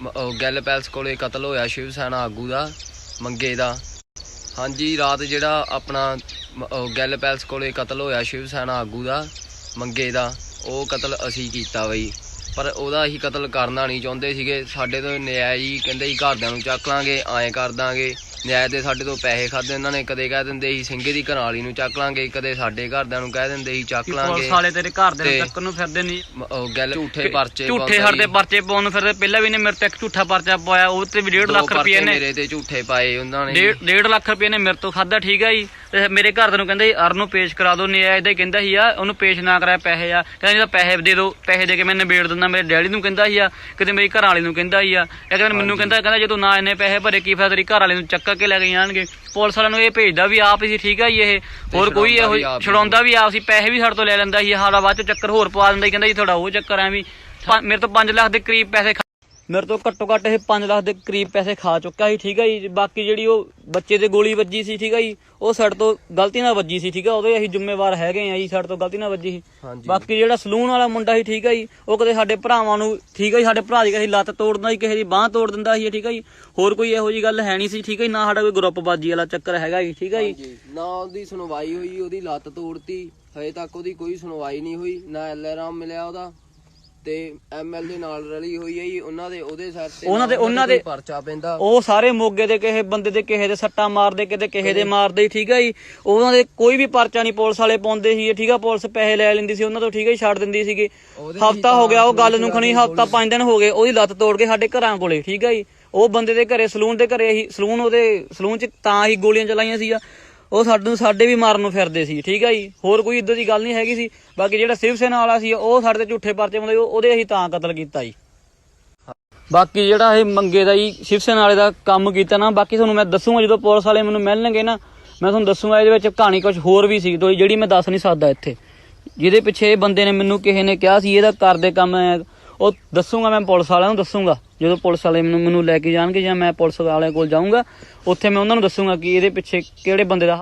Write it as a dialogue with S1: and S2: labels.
S1: ਮ- ਉਹ ਗੱਲ ਪੈਲਸ ਕੋਲੇ ਕਤਲ ਹੋਇਆ ਸ਼ਿਵ ਸੈਨਾ ਆਗੂ ਦਾ, ਮੰਗੇ ਦਾ। ਹਾਂਜੀ, ਰਾਤ ਜਿਹੜਾ ਆਪਣਾ ਮ- ਗੱਲ ਪੈਲਸ ਕੋਲੇ ਕਤਲ ਹੋਇਆ ਸ਼ਿਵ ਸੈਨਾ ਆਗੂ ਦਾ, ਮੰਗੇ ਦਾ, ਉਹ ਕਤਲ ਅਸੀਂ ਕੀਤਾ ਬਈ। ਪਰ ਉਹਦਾ ਅਸੀਂ ਕਤਲ ਕਰਨਾ ਨਹੀਂ ਚਾਹੁੰਦੇ ਸੀਗੇ। ਸਾਡੇ ਤੋਂ ਨਿਆਇ ਜੀ ਕਹਿੰਦੇ ਸੀ ਘਰਦਿਆਂ ਨੂੰ ਚੱਕ ਲਾਂਗੇ, ਐਂ ਕਰ ਦਾਂਗੇ। ਨਿਆਂ ਦੇ ਸਾਡੇ ਤੋਂ ਪੈਸੇ ਖਾਦੇ ਇਹਨਾਂ ਨੇ ਕਦੇ ਕਹਿ ਦਿੰਦੇ ਸੀ ਸਿੰਘੇ ਦੀ ਘਰਾਲੀ ਨੂੰ ਚੱਕ ਲਾਂਗੇ। ਕਦੇ ਸਾਡੇ ਘਰਦਿਆਂ ਨੂੰ ਕਹਿ ਦਿੰਦੇ ਸੀ ਚੱਕ ਲਾਂਗੇ।
S2: ਪੁਲਿਸ ਵਾਲੇ ਤੇਰੇ ਘਰ ਦੇ
S1: ਤੇ-
S2: ਨੂੰ ਫਿਰਦੇ ਨਹੀਂ
S1: ਮ- ਉਹ ਗੱਲ ਝੂਠੇ ਪਰਚੇ
S2: ਝੂਠੇ ਹਰਦੇ
S1: ਜੀ।
S2: ਪਰਚੇ ਪਾਉਣ ਨੂੰ ਫਿਰਦੇ ਪਹਿਲਾਂ ਵੀ ਨੇ ਮੇਰੇ ਤੇ ਇੱਕ ਝੂਠਾ ਪਰਚਾ ਪਾਇਆ ਉਹ ਤੇ ਵੀ 1.5
S1: ਦੋ
S2: ਲੱਖ ਰੁਪਏ ਨੇ
S1: ਮੇਰੇ ਤੇ ਝੂਠੇ ਪਾਏ ਉਹਨਾਂ ਨੇ।
S2: ਡੇਢ ਡੇਢ ਲੱਖ ਰੁਪਏ ਨੇ ਮੇਰੇ ਤੋਂ ਖਾਦਾ ਠੀਕ ਆ ਜੀ। ਤੇ ਮੇਰੇ ਘਰ ਦੇ ਨੂੰ ਕਹਿੰਦੇ ਅਰ ਨੂੰ ਪੇਸ਼ ਕਰਾ ਦੋ ਨਹੀਂ ਇਹਦਾ ਹੀ ਕਹਿੰਦਾ ਸੀ ਆ ਉਹਨੂੰ ਪੇਸ਼ ਨਾ ਕਰਾਇਆ ਪੈਸੇ ਆ। ਕਹਿੰਦਾ ਜਿਹੜਾ ਪੈਸੇ ਦੇ ਦਿਓ ਪੈਸੇ ਦੇ ਕੇ ਮੈਂ ਨਿਬੇੜ ਦਿੰਦਾ ਮੇਰੇ ਡੈਡੀ ਨੂੰ ਕਹਿੰਦਾ ਸੀ ਆ ਕਿਤੇ ਮੇਰੀ ਘਰ ਵਾਲੀ ਨੂੰ ਕਹਿੰਦਾ ਸੀ ਆ। ਇਹ ਕਹਿੰਦਾ ਮੈਨੂੰ ਕਹਿੰਦਾ ਕਹਿੰਦਾ ਜਦੋਂ ਨਾ ਇੰਨੇ ਪੈਸੇ ਭਰੇ ਕੀ ਫਾਇਦਾ ਤੇਰੀ ਘਰ ਵਾਲੇ ਨੂੰ ਚੱਕ ਕੇ ਲੈ ਕੇ ਜਾਣਗੇ। ਪੁਲਿਸ ਵਾਲਿਆਂ ਨੂੰ ਇਹ ਭੇਜਦਾ ਵੀ ਆਪ ਸੀ ਠੀਕ ਆ ਜੀ ਇਹ। ਹੋਰ ਕੋਈ ਇਹੋ ਛਡਾਉਂਦਾ ਵੀ ਆਪ ਸੀ। ਪੈਸੇ ਵੀ ਸਾਡੇ ਤੋਂ ਲੈ ਲੈਂਦਾ ਸੀ ਸਾਡਾ ਬਾਅਦ ਚ ਚੱਕਰ ਹੋਰ ਪਵਾ ਦਿੰਦਾ ਸੀ ਕਹਿੰਦਾ ਜੀ ਤੁਹਾਡਾ ਉਹ ਚੱਕਰ ਐ ਵੀ ਮੇਰੇ ਤੋਂ 5 ਲੱਖ ਦੇ ਕਰੀਬ ਪੈਸੇ ਮੇਰੇ ਤੋਂ ਘੱਟੋ ਘੱਟ ਇਹ 5 ਲੱਖ ਦੇ ਕਰੀਬ ਪੈਸੇ ਖਾ ਚੁੱਕਾ ਸੀ ਠੀਕ ਹੈ ਜੀ। ਬਾਕੀ ਜਿਹੜੀ ਉਹ ਬੱਚੇ ਤੇ ਗੋਲੀ ਵੱਜੀ ਸੀ ਠੀਕ ਹੈ ਜੀ ਉਹ ਸਾਡੇ ਤੋਂ ਗਲਤੀ ਨਾਲ ਵੱਜੀ ਸੀ ਠੀਕ ਹੈ ਉਹਦੇ ਅਸੀਂ ਜ਼ਿੰਮੇਵਾਰ ਹੈਗੇ ਆ ਜੀ ਸਾਡੇ ਤੋਂ ਗਲਤੀ ਨਾਲ ਵੱਜੀ ਸੀ। ਬਾਕੀ ਜਿਹੜਾ ਸਲੂਨ ਵਾਲਾ ਮੁੰਡਾ ਸੀ ਠੀਕ ਹੈ ਜੀ ਉਹ ਕਦੇ ਸਾਡੇ ਭਰਾਵਾਂ ਨੂੰ ਠੀਕ ਹੈ ਜੀ ਸਾਡੇ ਭਰਾ ਦੀ ਕਿਸੇ ਲੱਤ ਤੋੜ ਦਿੰਦਾ ਸੀ ਕਿਸੇ ਦੀ ਬਾਹ ਤੋੜ ਦਿੰਦਾ ਸੀ ਠੀਕ ਹੈ ਜੀ। ਹੋਰ ਕੋਈ ਇਹੋ ਜੀ ਗੱਲ ਹੈ ਨਹੀਂ ਸੀ ਠੀਕ ਹੈ ਜੀ ਨਾ ਸਾਡਾ ਕੋਈ ਗਰੁੱਪਬਾਜੀ ਵਾਲਾ ਚੱਕਰ ਹੈਗਾ ਜੀ ਠੀਕ ਹੈ ਜੀ।
S1: ਨਾ ਉਹਦੀ ਸੁਣਵਾਈ ਹੋਈ ਉਹਦੀ ਲੱਤ ਤੋੜਤੀ ਹਜੇ ਤੱਕ ਉਹਦੀ ਕੋਈ ਸੁਣਵਾਈ ਨਹੀਂ ਹੋਈ ਨਾ ਐਲਆਰਐਮ ਮਿਲਿਆ ਉਹਦਾ। ਤੇ ਐਮਐਲ ਦੇ ਨਾਲ ਰਲੀ ਹੋਈ ਹੈ ਜੀ ਉਹਨਾਂ ਦੇ ਉਹਦੇ ਸਿਰ ਤੇ
S2: ਉਹਨਾਂ ਦੇ- ਉਹਨਾਂ
S1: ਕੋਈ
S2: ਦੇ-
S1: ਪਰਚਾ ਪੈਂਦਾ।
S2: ਉਹ ਸਾਰੇ ਮੋਗੇ ਦੇ ਕਿਸੇ ਬੰਦੇ ਦੇ ਕਿਸੇ ਦੇ ਸੱਟਾਂ ਮਾਰਦੇ ਕਿਤੇ ਕਿਸੇ ਦੇ ਮਾਰਦੇ ਠੀਕ ਹੈ ਜੀ। ਉਹਨਾਂ ਦੇ ਕੋਈ ਵੀ ਪਰਚਾ ਨਹੀਂ ਪੁਲਿਸ ਵਾਲੇ ਪਾਉਂਦੇ ਸੀ ਠੀਕ ਆ। ਪੁਲਿਸ ਪੈਸੇ ਲੈ ਲੈਂਦੀ ਸੀ ਉਹਨਾਂ ਤੋਂ ਠੀਕ ਹੈ ਜੀ, ਛੱਡ ਦਿੰਦੀ ਸੀਗੀ।
S1: ਉਹਦੇ
S2: ਹਫਤਾ ਹੋ ਗਿਆ ਉਹ ਗੱਲ ਨੂੰ ਖਣੀ ਹਫਤਾ ਪੰਜ ਦਿਨ ਹੋ ਗਏ ਉਹਦੀ ਲੱਤ ਤੋੜ ਕੇ ਸਾਡੇ ਘਰਾਂ ਕੋਲੇ ਠੀਕ ਹੈ ਜੀ। ਉਹ ਬੰਦੇ ਦੇ ਘਰੇ ਸਲੂਨ ਦੇ ਘਰੇ ਹੀ ਸਲੂਨ ਉਹਦੇ ਸਲੂਨ 'ਚ ਤਾਂ ਹੀ ਗੋਲੀਆਂ ਚਲਾਈਆਂ ਸੀ ਉਹ ਸਾਡੇ ਨੂੰ ਸਾਡੇ ਵੀ ਮਾਰਨ ਨੂੰ ਫਿਰਦੇ ਸੀ, ਠੀਕ ਹੈ ਜੀ? ਹੋਰ ਕੋਈ ਇਦਾਂ ਦੀ ਗੱਲ ਨਹੀਂ ਹੈਗੀ ਸੀ। ਬਾਕੀ ਜਿਹੜਾ ਸਿਵ ਸੈਨਾ ਵਾਲਾ ਸੀ, ਉਹ ਸਾਡੇ ਤੇ ਝੂਠੇ ਪਰਚੇ ਪਾਉਂਦੇ ਉਹਦੇ ਅਸੀਂ ਤਾਂ ਕਤਲ ਕੀਤਾ ਜੀ। ਬਾਕੀ ਜਿਹੜਾ ਇਹ ਮੰਗੇ ਦਾ ਜੀ, ਸ਼ਿਵ ਸੈਨਾ ਵਾਲੇ ਦਾ ਕੰਮ ਕੀਤਾ ਨਾ, ਬਾਕੀ ਤੁਹਾਨੂੰ ਮੈਂ ਦੱਸੂਗਾ, ਜਦੋਂ ਪੁਲਿਸ ਵਾਲੇ ਮੈਨੂੰ ਮਿਲਣਗੇ ਨਾ, ਮੈਂ ਤੁਹਾਨੂੰ ਦੱਸੂਗਾ ਇਹਦੇ ਵਿੱਚ ਕਹਾਣੀ ਕੁਝ ਹੋਰ ਵੀ ਸੀ ਕੋਈ ਜਿਹੜੀ ਮੈਂ ਦੱਸ ਨਹੀਂ ਸਕਦਾ ਇੱਥੇ। ਜਿਹਦੇ ਪਿੱਛੇ ਇਹ ਬੰਦੇ ਨੇ ਮੈਨੂੰ ਕਿਸੇ ਨੇ ਕਿਹਾ ਸੀ, ਇਹਦਾ ਕਰਦੇ ਕੰਮ ਹੈ ਉਹ ਦੱਸੂਗਾ ਮੈਂ ਪੁਲਿਸ ਵਾਲਿਆਂ ਨੂੰ ਦੱਸੂਗਾ। ਜਦੋਂ ਪੁਲਿਸ ਵਾਲੇ ਮੈਨੂੰ ਮੈਨੂੰ ਲੈ ਕੇ ਜਾਣਗੇ ਜਾਂ ਮੈਂ ਪੁਲਿਸ ਵਾਲਿਆਂ ਕੋਲ ਜਾਊਂਗਾ, ਉੱਥੇ ਮੈਂ ਉਹਨਾਂ ਨੂੰ ਦੱਸੂਗਾ ਕਿ ਇਹਦੇ ਪਿੱਛੇ ਕਿਹੜੇ ਬੰਦੇ ਦਾ